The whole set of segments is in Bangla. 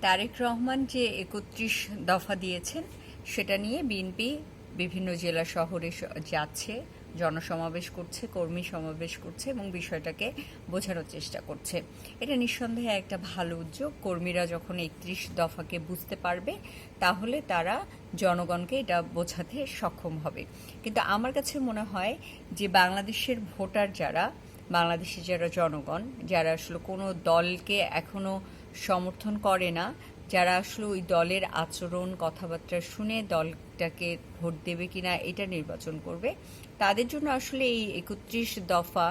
তারেক রহমান যে একত্রিশ দফা দিয়েছেন, সেটা নিয়ে বিএনপি বিভিন্ন জেলা শহরে যাচ্ছে, জনসমাবেশ করছে, কর্মী সমাবেশ করছে এবং বিষয়টাকে বোঝানোর চেষ্টা করছে। এটা নিঃসন্দেহে একটা ভালো উদ্যোগ। কর্মীরা যখন একত্রিশ দফাকে বুঝতে পারবে, তাহলে তারা জনগণকে এটা বোঝাতে সক্ষম হবে। কিন্তু আমার কাছে মনে হয় যে বাংলাদেশের ভোটার যারা, বাংলাদেশের যারা জনগণ, যারা আসলে কোনো দলকে এখনও সমর্থন করে না। যারা আসলে ওই দলের আচরণ, কথাবার্তা শুনে দলটাকে ভোট দেবে কিনা এটা নির্বাচন করবে। তাদের জন্য আসলে এই একত্রিশ দফা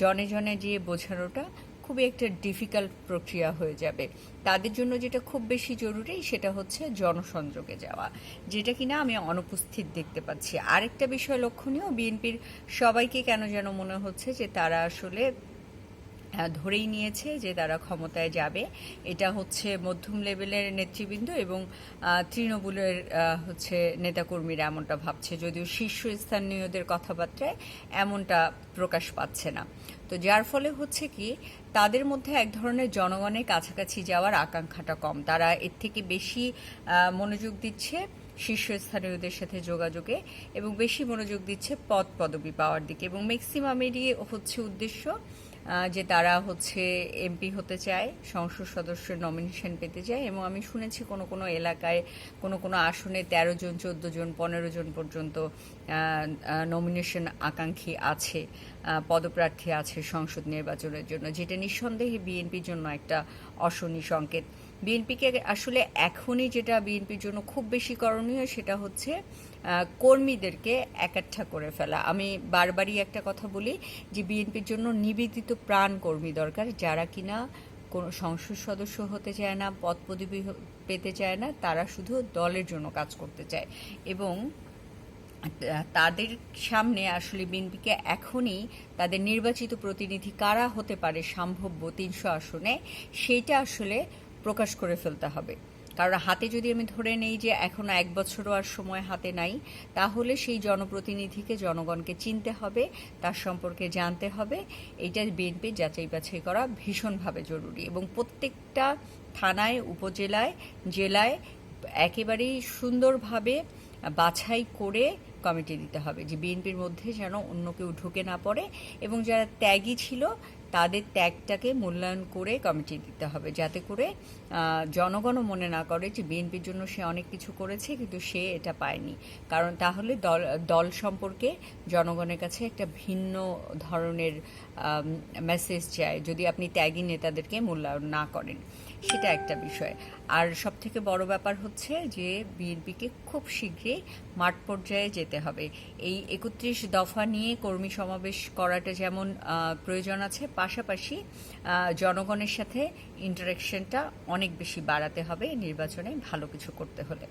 জনে জনে যে বোঝানোটা খুবই একটা ডিফিকাল্ট প্রক্রিয়া হয়ে যাবে। তাদের জন্য যেটা খুব বেশি জরুরি সেটা হচ্ছে জনসংযোগে যাওয়া, যেটা কিনা আমি অনুপস্থিত দেখতে পাচ্ছি। আরেকটা বিষয় লক্ষণীয়, বিএনপির সবাইকে কেন যেন মনে হচ্ছে যে তারা আসলে ধরেই নিয়েছে যে তারা ক্ষমতায় যাবে। এটা হচ্ছে মধ্যম লেভেলের নেতৃবৃন্দ এবং তৃণমূলের হচ্ছে নেতাকর্মীরা এমনটা ভাবছে। যদিও শীর্ষস্থানীয়দের কথাবার্তায় এমনটা প্রকাশ পাচ্ছে না। তো যার ফলে হচ্ছে কি, তাদের মধ্যে এক ধরনের জনগণের কাছাকাছি যাওয়ার আকাঙ্ক্ষাটা কম। তারা এর থেকে বেশি মনোযোগ দিচ্ছে শীর্ষস্থানীয়দের সাথে যোগাযোগে এবং বেশি মনোযোগ দিচ্ছে পদ পদবি পাওয়ার দিকে। এবং ম্যাক্সিমামেরই হচ্ছে উদ্দেশ্য যে তারা হচ্ছে এমপি হতে চায়, সংসদ সদস্যের নমিনেশন পেতে চায় এবং আমি শুনেছি কোনো কোনো এলাকায় কোনো কোনো আসনে তেরো জন, চোদ্দ জন, পনেরো জন পর্যন্ত নমিনেশন আকাঙ্ক্ষী আছে পদপ্রার্থী আছে সংসদ নির্বাচনের জন্য, যেটা নিঃসন্দেহে বিএনপির জন্য একটা অশনি সংকেত। বিএনপিকে আসলে এখনই যেটা বিএনপির জন্য খুব বেশি করণীয় সেটা হচ্ছে কর্মীদেরকে একাঠা করে ফেলা। আমি বারবারই একটা কথা বলি যে বিএনপির জন্য নিবেদিত প্রাণ কর্মী দরকার যারা কিনা কোনো সংসদ সদস্য হতে চায় না পদ পদবি পেতে চায় না, তারা শুধু দলের জন্য কাজ করতে চায়। এবং তাদের সামনে আসলে বিএনপিকে এখনই তাদের নির্বাচিত প্রতিনিধি কারা হতে পারে সম্ভাব্য তিনশো আসনে, সেটা আসলে প্রকাশ করে ফেলতে হবে। কারণ হাতে যদি আমি ধরে নেই যে এখনও এক বছরও আর সময় হাতে নাই, তাহলে সেই জনপ্রতিনিধিকে, জনগণকে চিনতে হবে, তার সম্পর্কে জানতে হবে। এইটা বিএনপি যাচাই বাছাই করা ভীষণভাবে জরুরি এবং প্রত্যেকটা থানায়, উপজেলায়, জেলায় একেবারেই সুন্দরভাবে বাছাই করে কমিটি দিতে হবে যে বিএনপির মধ্যে যেন অন্য কেউ ঢুকে না পড়ে এবং যারা ত্যাগী ছিল তাদের ত্যাগটাকে মূল্যায়ন করে কমিটি দিতে হবে। যাতে করে জনগণও মনে না করে যে বিএনপির জন্য সে অনেক কিছু করেছে কিন্তু সে এটা পায়নি। কারণ তাহলে দল দল সম্পর্কে জনগণের কাছে একটা ভিন্ন ধরনের মেসেজ যায় যদি আপনি ত্যাগী নেতাদেরকে মূল্যায়ন না করেন। সেটা একটা বিষয়। আর সব থেকে বড় ব্যাপার হচ্ছে যে বিএনপিকে খুব শীঘ্রই মাঠ পর্যায়ে যেতে হবে। এই একত্রিশ দফা নিয়ে কর্মী সমাবেশ করাটা যেমন প্রয়োজন আছে পাশাপাশি জনগণের সাথে ইন্টারাকশনটা অনেক বেশি বাড়াতে হবে নির্বাচনে ভালো কিছু করতে হলে।